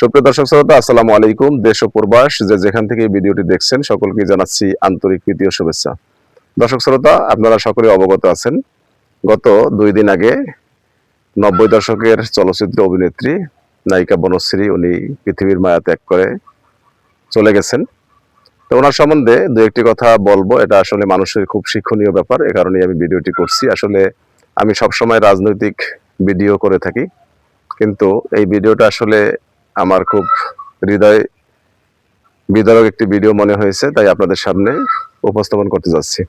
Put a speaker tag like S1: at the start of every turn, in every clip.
S1: সুপ্রিয় দর্শক শ্রোতা, আসসালামু আলাইকুম। দেশ ও প্রবাস যে যেখান থেকে ভিডিওটি দেখছেন, সকলকে জানাচ্ছি আন্তরিক প্রীতি ও শুভেচ্ছা। দর্শক শ্রোতা, আপনারা সকলে অবগত আছেন, গত দুই দিন আগে নব্বই দশকের চলচ্চিত্র অভিনেত্রী নায়িকা বনশ্রী, উনি পৃথিবীর মায়া ত্যাগ করে চলে গেছেন। তো ওনার সম্বন্ধে দু একটি কথা বলব, এটা আসলে মানুষের খুব শিক্ষণীয় ব্যাপার, এ কারণে আমি ভিডিওটি করছি। আসলে আমি সবসময় রাজনৈতিক ভিডিও করে থাকি, কিন্তু এই ভিডিওটা আসলে আমার খুব হৃদয় বিদারক একটি ভিডিও মনে হয়েছে, তাই আপনাদের সামনে উপস্থাপন করতে যাচ্ছি।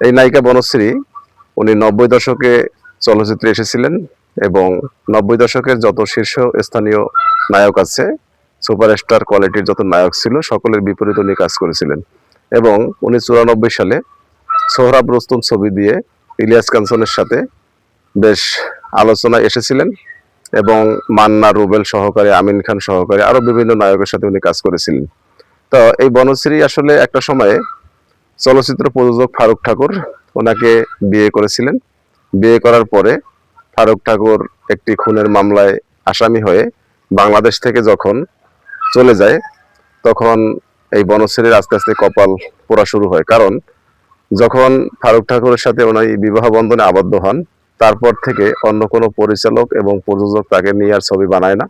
S1: এই নায়িকা বনশ্রী, উনি নব্বই দশকে চলচ্চিত্রে এসেছিলেন এবং নব্বই দশকের যত শীর্ষ স্থানীয় নায়ক আছে, সুপারস্টার কোয়ালিটির যত নায়ক ছিল, সকলের বিপরীত উনি কাজ করেছিলেন। এবং উনি চুরানব্বই সালে সোহরাব রুস্তুম ছবি দিয়ে ইলিয়াস কাঞ্চনের সাথে বেশ আলোচনায় এসেছিলেন। এবং মান্না, রুবেল সহকারে, আমিন খান সহকারে, আরও বিভিন্ন নায়কের সাথে উনি কাজ করেছিলেন। তো এই বনশ্রী আসলে একটা সময়ে চলচ্চিত্র প্রযোজক ফারুক ঠাকুর ওনাকে বিয়ে করেছিলেন। বিয়ে করার পরে ফারুক ঠাকুর একটি খুনের মামলায় আসামি হয়ে বাংলাদেশ থেকে যখন চলে যায়, তখন এই বনশ্রীর আস্তে আস্তে কপাল পোড়া শুরু হয়। কারণ যখন ফারুক ঠাকুরের সাথে ওনার বিবাহ বন্ধনে আবদ্ধ হন তারপর থেকে অন্য কোনো পরিচালক এবং প্রযোজক তাকে নিয়ে আর ছবি বানায় না।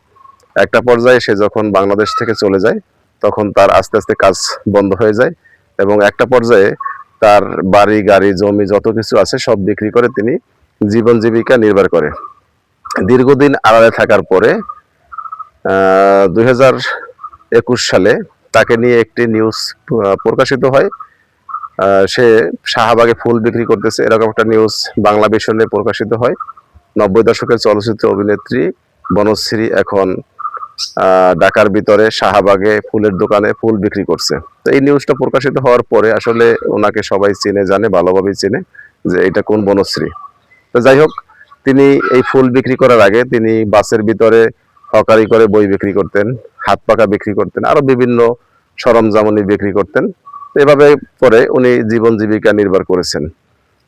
S1: একটা পর্যায়ে সে যখন বাংলাদেশ থেকে চলে যায়, তখন তার আস্তে আস্তে কাজ বন্ধ হয়ে যায় এবং একটা পর্যায়ে তার বাড়ি, গাড়ি, জমি যত কিছু আছে সব বিক্রি করে তিনি জীবন জীবিকা নির্ভর করে। দীর্ঘদিন আড়ালে থাকার পরে দুই হাজার একুশ সালে তাকে নিয়ে একটি নিউজ প্রকাশিত হয়। সে শাহবাগে ফুল বিক্রি করতেছে। এরকম একটা নিউজ বাংলা ভিশনে প্রকাশিত হয়। নব্বই দশকের চলচ্চিত্র অভিনেত্রী বনশ্রী এখন ঢাকার ভিতরে শাহবাগে ফুলের দোকানে ফুল বিক্রি করছে। তো এই নিউজটা প্রকাশিত হওয়ার পরে আসলে ওনাকে সবাই চিনে, জানে, ভালোভাবেই চিনে যে এটা কোন বনশ্রী। তো যাই হোক, তিনি এই ফুল বিক্রি করার আগে তিনি বাসের ভিতরে হকারি করে বই বিক্রি করতেন, হাত পাকা বিক্রি করতেন, আরও বিভিন্ন সরঞ্জাম উনি বিক্রি করতেন। এভাবে পরে উনি জীবন জীবিকা নির্ভর করেছেন।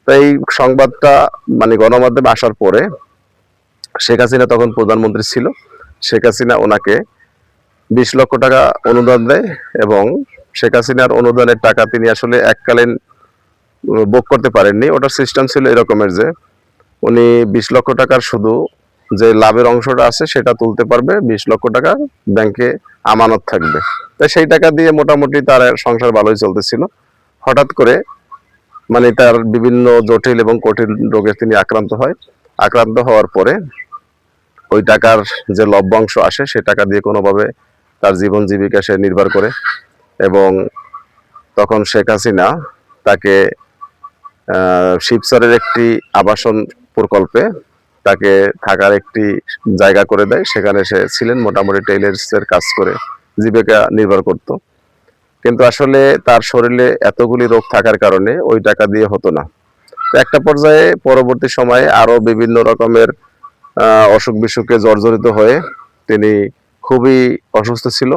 S1: তো এই সংবাদটা মানে গণমাধ্যমে আসার পরে শেখ হাসিনা তখন প্রধানমন্ত্রী ছিল। শেখ হাসিনা ওনাকে বিশ লক্ষ টাকা অনুদান দেয় এবং শেখ হাসিনার অনুদানের টাকা তিনি আসলে এককালীন বুক করতে পারেননি। ওটার সিস্টেম ছিল এরকমের যে উনি বিশ লক্ষ টাকার শুধু যে লাভের অংশটা আছে সেটা তুলতে পারবে বিশ লক্ষ টাকা ব্যাংকে আমানত থাকবে। তাই সেই টাকা দিয়ে মোটামুটি তার সংসার ভালোই চলতেছিল। হঠাৎ করে মানে তার বিভিন্ন জটিল এবং কঠিন রোগে তিনি আক্রান্ত হয়। আক্রান্ত হওয়ার পরে ওই টাকার যে লভ্যাংশ আসে সে টাকা দিয়ে কোনোভাবে তার জীবন জীবিকা সে নির্ভর করে এবং তখন শেখ হাসিনা তাকে আহ, শিবচরের একটি আবাসন প্রকল্পে তাকে থাকার একটি জায়গা করে দেয়। সেখানে সে ছিলেন মোটামুটি টেইলার্সের কাজ করে, জীবিকা নির্ভর করত। কিন্তু আসলে তার শরীরে এতগুলি রোগ থাকার কারণে ওই টাকা দিয়ে হতো না। একটা পর্যায়ে পরবর্তী সময়ে আরও বিভিন্ন রকমের অসুখ বিসুখে জর্জরিত হয়ে তিনি খুবই অসুস্থ ছিল।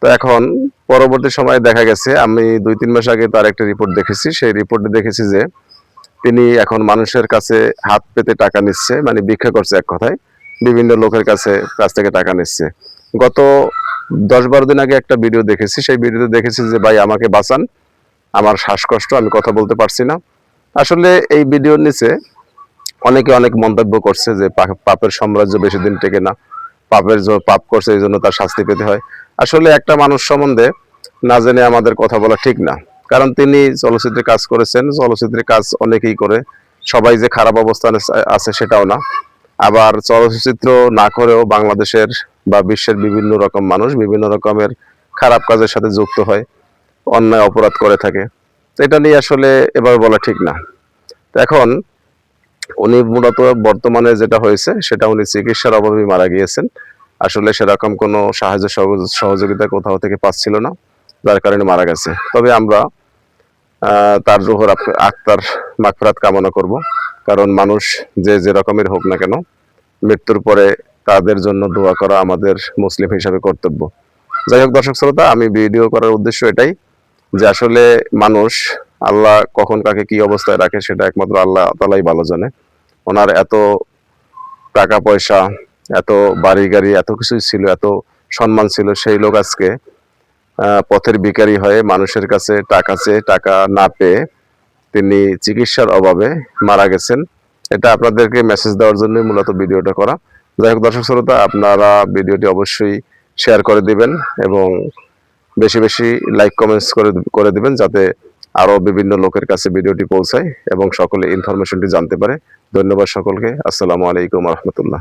S1: তো এখন পরবর্তী সময়ে দেখা গেছে, আমি দুই তিন মাস আগে তার একটা রিপোর্ট দেখেছি। সেই রিপোর্টে দেখেছি যে তিনি এখন মানুষের কাছে হাত পেতে টাকা নিচ্ছে মানে ভিক্ষা করছে এক কথায়। বিভিন্ন লোকের কাছে, কাছ থেকে টাকা নিচ্ছে। গত দশ বারো দিন আগে একটা ভিডিও দেখেছি। সেই ভিডিওতে দেখেছি যে, ভাই, আমাকে বাঁচান। আমার শ্বাসকষ্ট, আমি কথা বলতে পারছি না। আসলে এই ভিডিওর নিচে অনেকে অনেক মন্তব্য করছে যে পাপের সাম্রাজ্য বেশি দিন টেকে না। পাপের পাপ করছে, এই জন্য তার শাস্তি পেতে হয়। আসলে একটা মানুষ সম্বন্ধে না জেনে আমাদের কথা বলা ঠিক না। কারণ তিনি চলচ্চিত্রে কাজ করেছেন, চলচ্চিত্রে কাজ অনেকেই করে। সবাই যে খারাপ অবস্থানে আছে- সেটাও না। আবার চলচ্চিত্র না করেও বাংলাদেশের বা বিশ্বের বিভিন্ন রকম মানুষ বিভিন্ন রকমের খারাপ কাজের সাথে যুক্ত হয়, অন্যায়, অপরাধ করে থাকে। এটা নিয়ে আসলে এবার বলা ঠিক না। এখন উনি মূলত বর্তমানে যেটা হয়েছে, সেটা উনি চিকিৎসার অভাবে মারা গিয়েছেন। আসলে সেরকম কোনো সাহায্য সহযোগ- সহযোগিতা কোথাও থেকে পাচ্ছিল না, যার কারণে মারা গেছে। তবে আমরা তার রুহর আত্মার মাগফিরাত কামনা করব। কারণ মানুষ যে যে রকমের হোক না কেন, মৃত্যুর পরে তাদের জন্য দোয়া করা আমাদের মুসলিম হিসাবে কর্তব্য। যাই হোক দর্শক শ্রোতা, আমি ভিডিও করার উদ্দেশ্য এটাই যে আসলে মানুষ আল্লাহ কখন কাকে কি অবস্থায় রাখে সেটা একমাত্র আল্লাহ তালাই ভালো জানে। ওনার এত টাকা পয়সা, এত বাড়ি গাড়ি, এত কিছুই ছিল, এত সম্মান ছিল সেই লোক আজকে পথের ভিখারি হয়ে মানুষের কাছে টাকা চেয়ে টাকা না পেয়ে তিনি চিকিৎসার অভাবে মারা গেছেন। এটা আপনাদেরকে মেসেজ দেওয়ার জন্য মূলত ভিডিওটা করা। যাই হোক, দর্শক শ্রোতা, আপনারা ভিডিওটি অবশ্যই শেয়ার করে দিবেন এবং বেশি বেশি লাইক কমেন্টস করে করে দিবেন যাতে আরও বিভিন্ন লোকের কাছে ভিডিওটি পৌঁছায় এবং সকলে ইনফরমেশনটি জানতে পারে। ধন্যবাদ সকলকে। আসসালামু আলাইকুম রহমতুল্লাহ।